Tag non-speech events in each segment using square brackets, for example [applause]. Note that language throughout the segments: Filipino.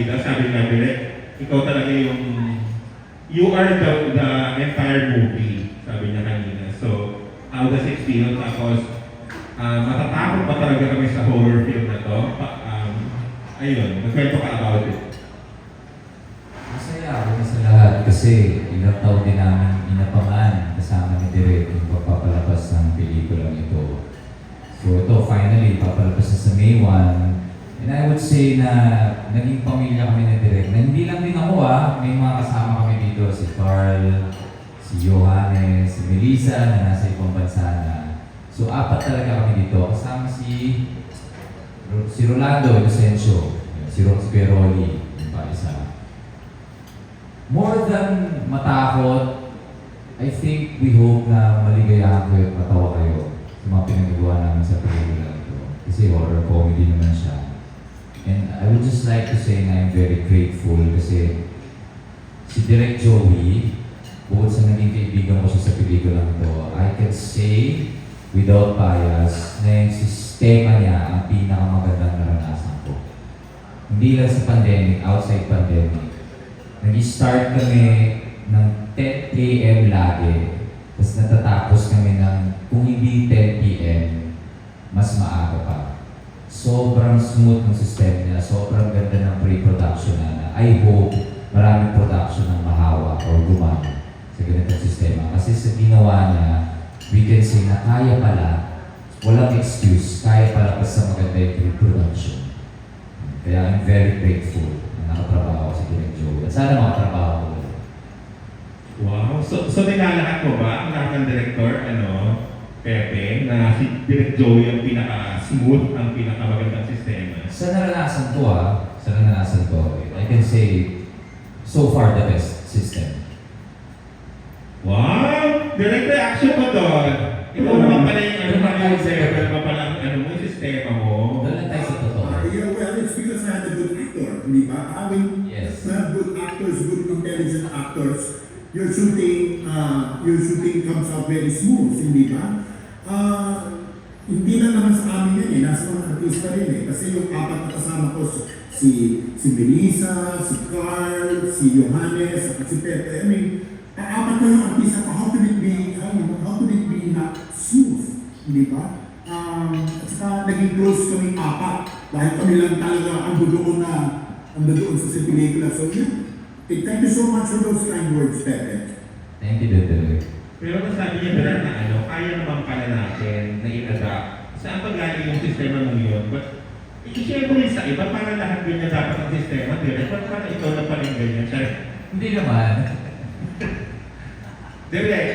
bida, sabi nga direct, ikaw talaga yung, you are the, the entire movie, sabi niya kanina. So, how does it feel? Tapos, ah, matatakot ba talaga kami sa horror film na to? Pa, um, ayun, magkwento ka about it. Masaya ako sa lahat kasi ilang taon din namin inapangan kasama ni Direk yung pagpapalabas ng pelikulang ito. So ito, finally, papalabas na sa May 1. And I would say na naging pamilya kami ni Direk. Na hindi lang din ako ah, may mga kasama kami dito. Si Carl, si Johannes, si Melissa na nasa ibang bansa na. So apat talaga kami dito. Kasama si si Rolando Inocencio, si Rox Peroli, yung pa isa. More than matakot, I think we hope na maligayahan kayo at matawa kayo sa mga pinagagawa namin sa pelikula ito. Kasi horror comedy naman siya. And I would just like to say na I'm very grateful kasi si Direk Joey, bukod sa naging kaibigan ko siya sa pelikula ito, I can say without bias na yung sistema niya ang pinakamagandang naranasan ko. Hindi lang sa pandemic, outside pandemic. Nag-start kami ng 10 a.m. lagi. Tapos natatapos kami ng, kung hindi 10 p.m., mas maaga pa. Sobrang smooth ng system niya. Sobrang ganda ng pre-production na. I hope maraming production ng mahawa or gumana sa ganitong sistema. Kasi sa ginawa niya, we can say na kaya pala, walang excuse, kaya pala pa sa maganda yung pre-production. Kaya I'm very grateful na nakatrabaho sa Direk Joey. At sana makatrabaho ko. Wow. So, so nilalahat mo ba ang lahat ng director, ano, Pepe, na si Direk Joey ang pinaka-smooth, ang pinaka-magandang sistema? Sa naranasan ko ah, sa naranasan ko, I can say, so far the best system. Wow! Direct reaction mo doon. Ikaw naman pala yung ano pa yung server pa pala ang ano mo, yung sistema mo. Doon lang tayo sa totoo. Uh, yeah, well, it's because I had a good actor, di ba? Having Yes. not good actors, good intelligent actors, your shooting, uh, your shooting comes out very smooth, hindi ba? Uh, hindi lang naman sa amin yan eh, nasa mga artista rin eh. Kasi yung apat na kasama ko, si si Melissa, si Carl, si Johannes, at si Pepe, I mean, apat na yung artista ko, how could it be, how, how could it be not smooth, hindi ba? Um, at saka naging close kami apat dahil kami lang talaga ang doon na ang doon sa si pelikula. So, yeah. Thank you so much for those kind words, Pepe. Thank you, Direk. Pero nasabi niya direct na ano, kaya naman pala natin na i-adapt. Saan pa galing yung sistema mo yun? But, i-share mo rin sa iba para lahat ganyan dapat ang sistema. Direct, ba't para ikaw na pala yung ganyan? Siya, Hindi naman. direct.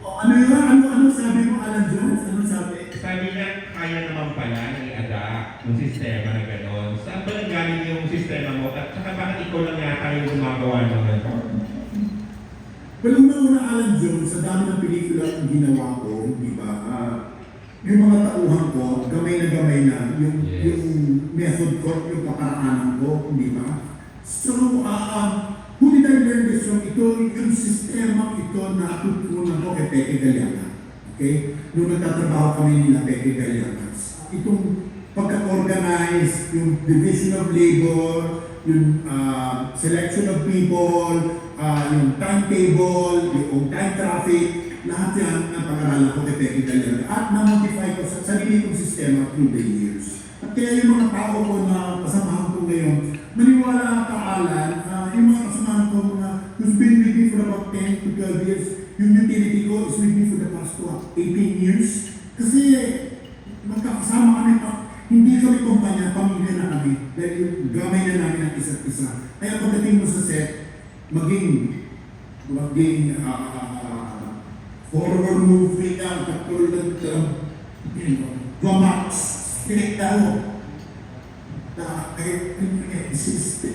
O, ano yun? Ano, ano sabi mo, Alan Jones? Ano sabi? Sabi niya, kaya naman pala na i-adapt yung sistema na gano'n. Saan ba nanggaling yung sistema mo? At saka bakit ikaw lang yata yung gumagawa ng ano? Well, una-una, Alan Jones, sa dami ng pelikula ang ginawa ko, di ba? Ah, yung mga tauhan ko, gamay na gamay na, yung, Yes. yung method ko, yung kaparaanan ko, di ba? So, ah, who did I learn this from? Ito, yung sistema ito na tutunan ko kay Peke Galiana. Okay? Nung nagtatrabaho kami nila Peke Galiana. Itong pagka-organize, yung division of labor, yung ah, selection of people, ah, yung timetable, yung time traffic, lahat yan ang pag-aralan ko kay Peke Galiana. At na-modify ko sa sarili kong sistema through the years. At kaya yung mga tao ko na kasamahan ko ngayon, maniwala ka, Alan, ah, yung mga kasamahan ko mga who's been with me for about 10 to 12 years, yung utility ko is with me for the past what, 18 years. Kasi magkakasama kami hindi kami kumpanya, pamilya na kami. Dahil yung gamay na namin ang isa't isa. Kaya pagdating mo sa set, maging, maging, ah, horror movie ka, katulad ng, uh, Gomax, pinikta mo. Na, kahit, exist.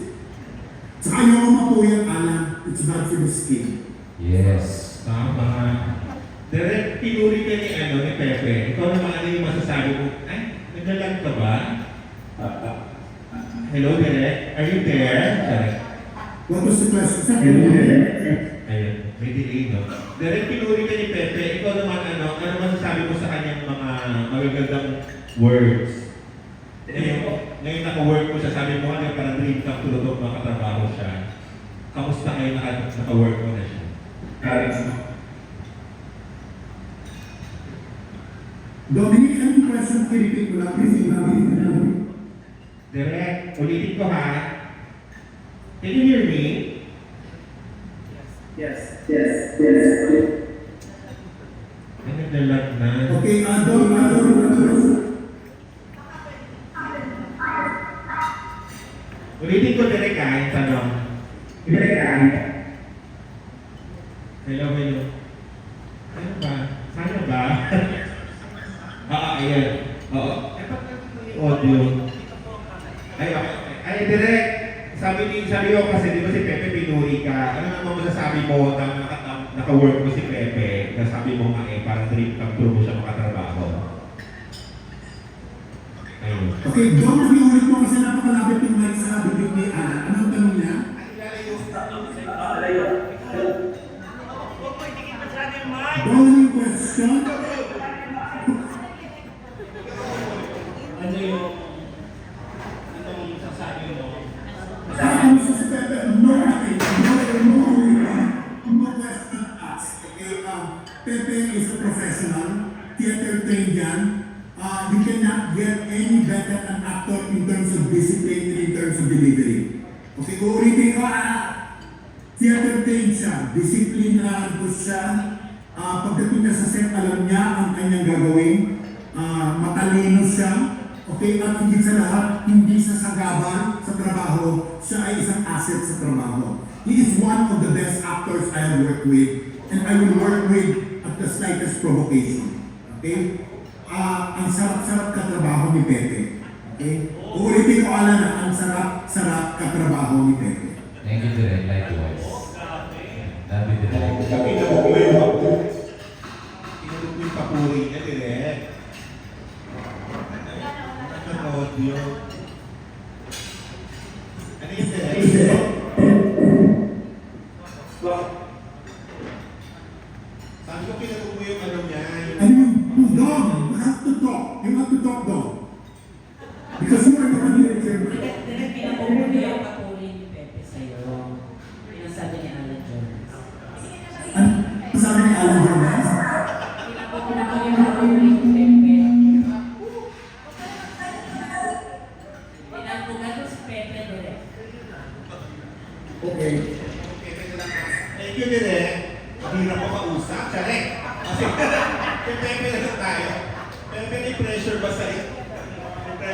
Saka yung mapuyan, Alan, it's bad for the skin. Yes. Tama. Direct, pinuri ka ni, ano, ni Pepe. Ikaw naman ano yung masasabi mo? Ay, naglalag ka ba? Hello, Direct? Are you there? Direct. What was the question? Sa Ayun, may delay, no? Direct, pinuri ka ni Pepe. Ikaw naman, ano, ano masasabi mo sa kanyang mga magagandang words? Ngayon, ngayon naka-work ko siya, sabi mo, ano, parang dream come true to makatrabaho siya. Kamusta kayo naka, naka-work mo na siya? Dominic, anong question i-repeat mo lang? Please, Direct, ulitin ko ha. Can you hear me? Yes, yes, yes. Ay, naglalag na. Okay, uh, Dom, uh, Ulitin ko direct ha, yung tanong. Hello, hello. Ano ba? Sana ba? Oo, ayan. Oo. Eh, ba't nandito yung audio? Ay, okay. Ay, direct. Sabi ni, sabi ko kasi, di ba si Pepe pinuri ka? Ano masasabi mo na naka, na- naka-work mo si Pepe? Na sabi mo nga eh, parang dream come true mo siya makatrabaho. Ayun. Okay, Dom, nakiulit mo kasi napakalapit yung mic sa bibig ni Ana. Anong tanong niya? Dom, yung question? Ano yung itong sasabi mo? Sabi mo sa Pepe, no, okay, no, no, no, no question asked. Okay, um, Pepe is a professional, theater trained yan. Uh, you cannot get any better an actor in terms of discipline and in terms of delivery. Okay, uulitin ko, ah, theater trained siya, disciplinado siya. Ah, pagdating na sa set, alam niya ang kanyang gagawin. Ah, matalino siya. Okay, at higit sa lahat, hindi siya sagabal sa trabaho. Siya ay isang asset sa trabaho. He is one of the best actors I have worked with and I will work with at the slightest provocation. Okay? Ah, ang sarap-sarap katrabaho ni Pepe. Okay? Uulitin ko ala na ang sarap-sarap katrabaho ni Pepe. Thank you, Direk. Likewise. Love you, Direk. Kinulog mo yung papuri. Kinulog mo yung papuri niya, direct. Nanonood yun.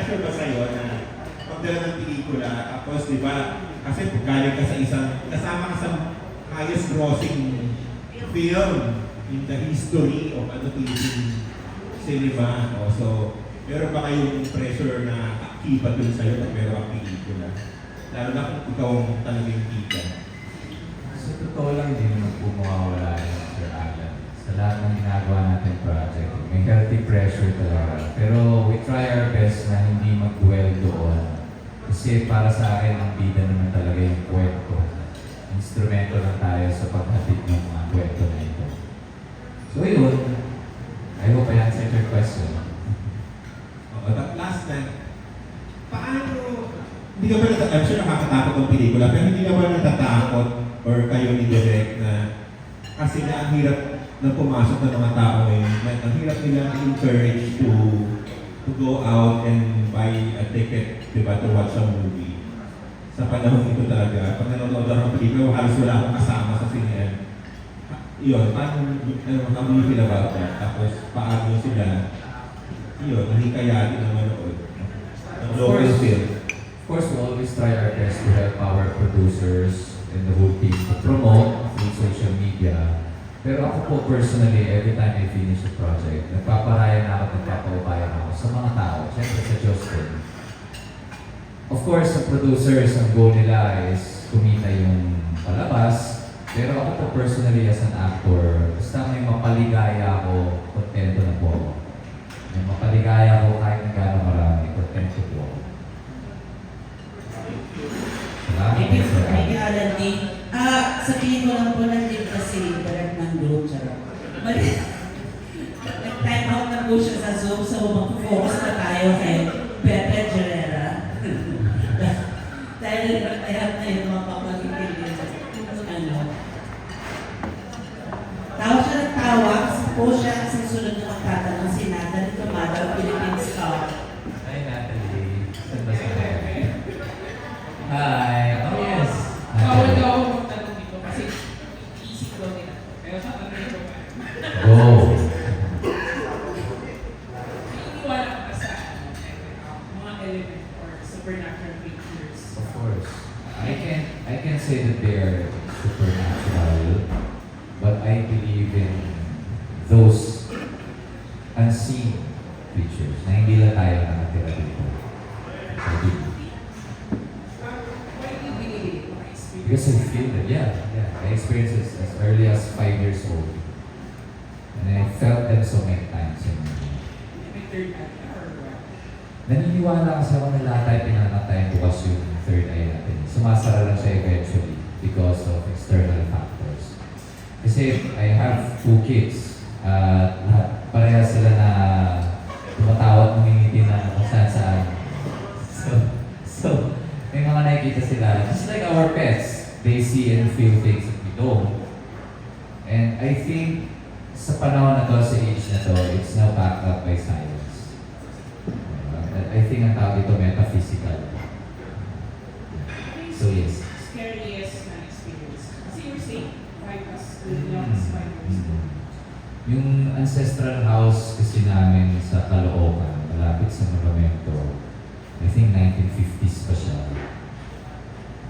Pressure ba sa'yo na magdala ng pelikula? Tapos, di ba, kasi galing ka sa isang, kasama ka sa highest grossing film in the history of ano Philippine cinema. O, so, meron ba kayong pressure na akibat dun sa'yo pag meron kang pelikula? Lalo na kung ikaw ang talagang kita. Sa totoo lang, hindi naman. Sa lahat ng ginagawa natin project, may healthy pressure talaga. Pero we try our best na hindi mag-dwell doon. Kasi para sa akin, ang bida naman talaga yung kwento. Instrumento lang tayo sa paghatid ng mga kwento na ito. So yun, I hope I answered your question. [laughs] Oo, that last time, paano, hindi ka ba natatakot, I'm sure nakakatakot ang pelikula, pero hindi ka ba natatakot or kayo ni Direk na kasi nga ang hirap na pumasok ng mga tao ngayon, na- ang hirap nila encourage to to go out and buy a ticket, di ba, to watch a movie. Sa panahon ito talaga, pag nanonood ako ng pelikula, halos wala akong kasama sa sinihan. Yun, paano, ano, how do you feel about that? Tapos, paano sila yun, nahikayatin na manood. Ang local film. Of course, we always try our best to help our producers and the whole team to promote through social media. Pero ako po personally, every time I finish a project, nagpaparaya na ako, nagpapaubayan ako sa mga tao, syempre sa Diyos din. Of course, sa producers, ang goal nila is kumita yung palabas. Pero ako po personally as an actor, basta may mapaligaya ako, kontento na po ako. May mapaligaya ako kahit na gano'ng marami, kontento po ako. Alan. Alan D. Ah, sabihin ko lang po nandito kasi direct ng group, charot. Mali. Nag-time out na po siya sa Zoom, so mag-focus na tayo kay Pepe Gerera. [laughs] Dahil hirap na hirap na yun mapapag-intindi. Ano? Tawa siya ng tawa kasi po siya sa na hindi lang tayo nakatira dito. Because I feel it, yeah, yeah. I experienced it as early as five years old. And I felt them so many times. Naniniwala kasi ako na lahat tayo pinanatayan bukas yung third eye natin. Sumasara lang siya eventually because of external factors. Kasi I have two kids. At lahat, pareha sila na tumatawa at ngingiti na kung saan saan. So, so, may mga nakikita sila. Just like our pets, they see and feel things that we don't. And I think sa panahon na to, sa age na to, it's now backed up by science. Uh, I think ang tawag ito metaphysical. So yes. Scariest na experience. Kasi you're saying five as young as five years Mm. old. Yung ancestral house kasi namin sa Caloocan, malapit sa Monumento, I think 1950s pa siya.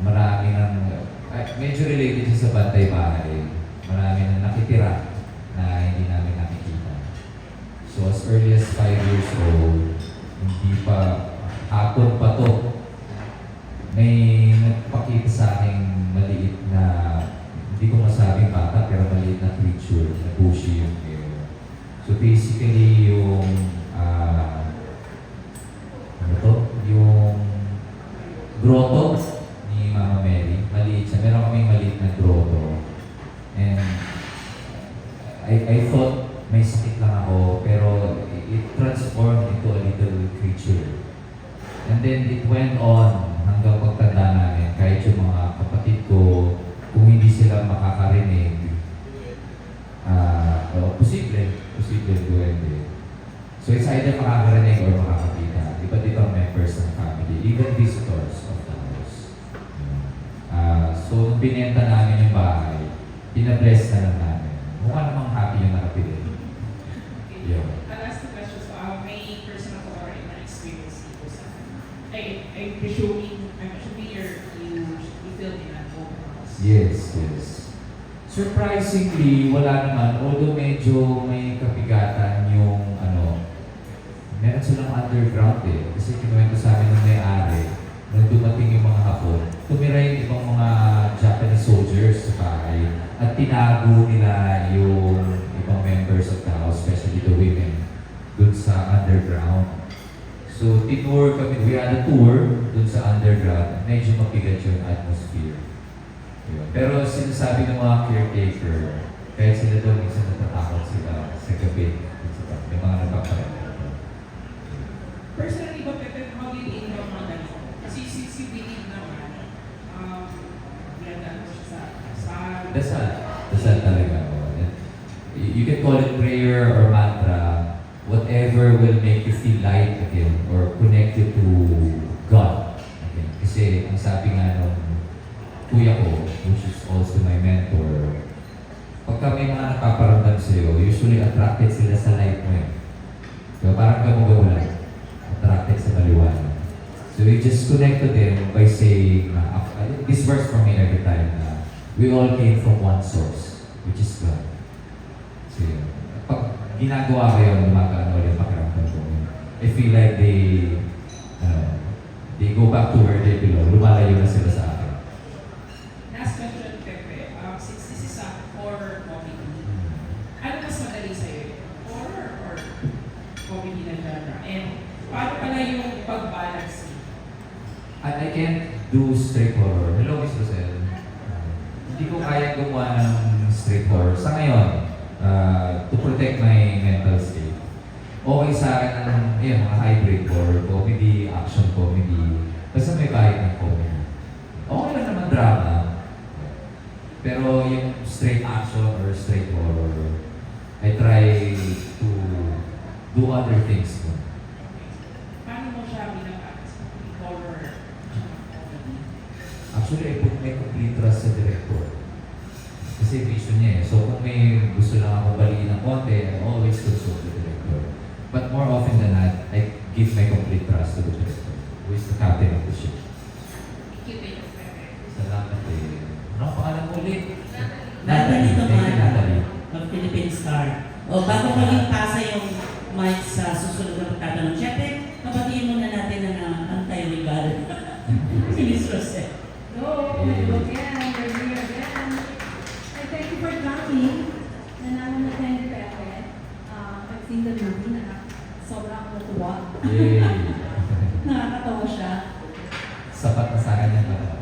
Marami nang, ay, medyo related siya sa bantay bahay. Marami nang nakitira na hindi namin nakikita. So as early as 5 years old, hindi pa, hapon pa to, may nagpakita sa akin maliit na, hindi ko masabing bata, pero maliit na creature, na bushy yung hair. So basically, yung, ah, ano to? Yung grotto ni Mama Mary, maliit siya. Meron kaming maliit na grotto. And I, I thought may sakit lang ako, pero it, it transformed into a little creature. And then it went on hanggang pagtanda namin, kahit yung mga kapatid ko, kung hindi sila makakarinig, ah, uh, posible, posible duwende. So it's either makakarinig or makakakita. Iba't ibang members ng family, even visitors of the house. Ah, so nung binenta namin yung bahay, pinabless na lang namin. Mukha namang happy yung nakapili. Okay. Yeah. I'll ask the. Uh, may personal or na experience dito sa I, I'm presuming, I'm assuming you're, you, you feel in an open house. Yes, yes. Surprisingly, wala naman. Although medyo may kapigatan yung ano, meron silang underground eh. Kasi kinuwento at tinago nila yung ibang members of the house, especially the women, dun sa underground. So, tinur kami, we had a tour dun sa underground. Medyo mabigat yung atmosphere. Yun. Pero sinasabi ng mga caretaker, kahit sila doon, minsan natatakot sila sa gabi. May mga nagpapareto. Personally, ba, Pepe, you feel about mga ganito? Kasi since you believe naman, um, yan na siya sa sa Dasal. Dasal talaga. oh. You can call it prayer or mantra. Whatever will make you feel light again or connect you to God again. Kasi ang sabi nga nung kuya ko, which is also my mentor, pagka may mga nagpaparamdam sa'yo, usually attracted sila sa light mo eh. So parang gamo-gamo lang. Attracted sa maliwanag. So you just connect to them by saying, uh, I- this verse for me na we all came from one source, which is God. So yun. Pag ginagawa ko yun, lumagaano ulit pakiramdam ko. I feel like they, uh, they go back to where they belong. Lumalayo na sila sa akin. Last question, Pepe. Um, since this is a horror comedy, ano mas madali sa'yo? Horror or comedy na genre? And paano pala yung pag-balance? I, I can't do straight horror. Hello, Miss Rosel. Uh, kaya gumawa ng straight horror. Sa ngayon, uh, to protect my mental state. Okay sa akin ang yun, mga hybrid horror, comedy, action comedy. Basta may bahid ng comedy. drama. Pero yung straight action or straight horror, I try to do other things mo. Paano mo siya binabalance? Horror. Actually, I put my complete trust sa director. Kasi vision niya eh. So kung may gusto lang ako baliin ng konti, I always consult the director. But more often than not, I give my complete trust to the director, who is the captain of the ship. Keep it Pepe. Salamat eh. Ano ang pangalan mo ulit? Natalie Thank you, naman. Natalie. Mag Philippine Star. O bago maging pasa yung mic sa susunod na pagtatanong, syempre, kabatiin muna natin ang uh, anti-legal. si Miss Rosette. Hello, hello again, we're here again. I thank you for coming. Nanalo na tayo ni Pepe. Movie na sobrang natuwa. Yay! Nakakatawa siya. Sapat na sa akin yan. ah.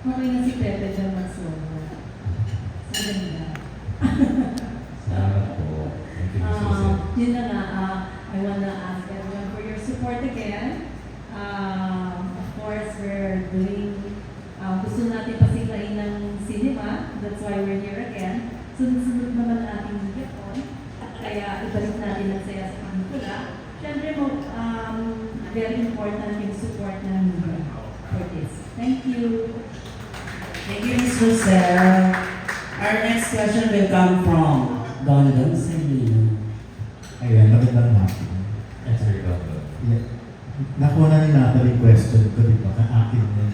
Okay na si Pepe dyan mag-solo. Sa ganda. Salamat po. Thank you, Miss Um, Rosette. yun na nga, uh, I wanna ask everyone for your support again. Um, of course, we're doing, uh, gusto natin pasiklain ng cinema. That's why we're here again. Sunod-sunod naman ang ating yapon. Kaya ibalik natin ang saya sa pelikula. Siyempre mo, um, very important yung support ng media for this. Thank you. Thank you, Miss Roselle. Our next question will come from Don Gonzalino. Ayan, magandang hapon. Sir Doctor. Yeah. Nakuha na ni Natalie yung question ko, di ba? Ka-akin yun.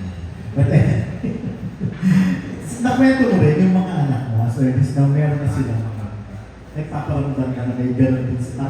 But eh, [laughs] nakwento mo rin yung mga anak mo, as early na meron na silang nagpaparamdam na may din sa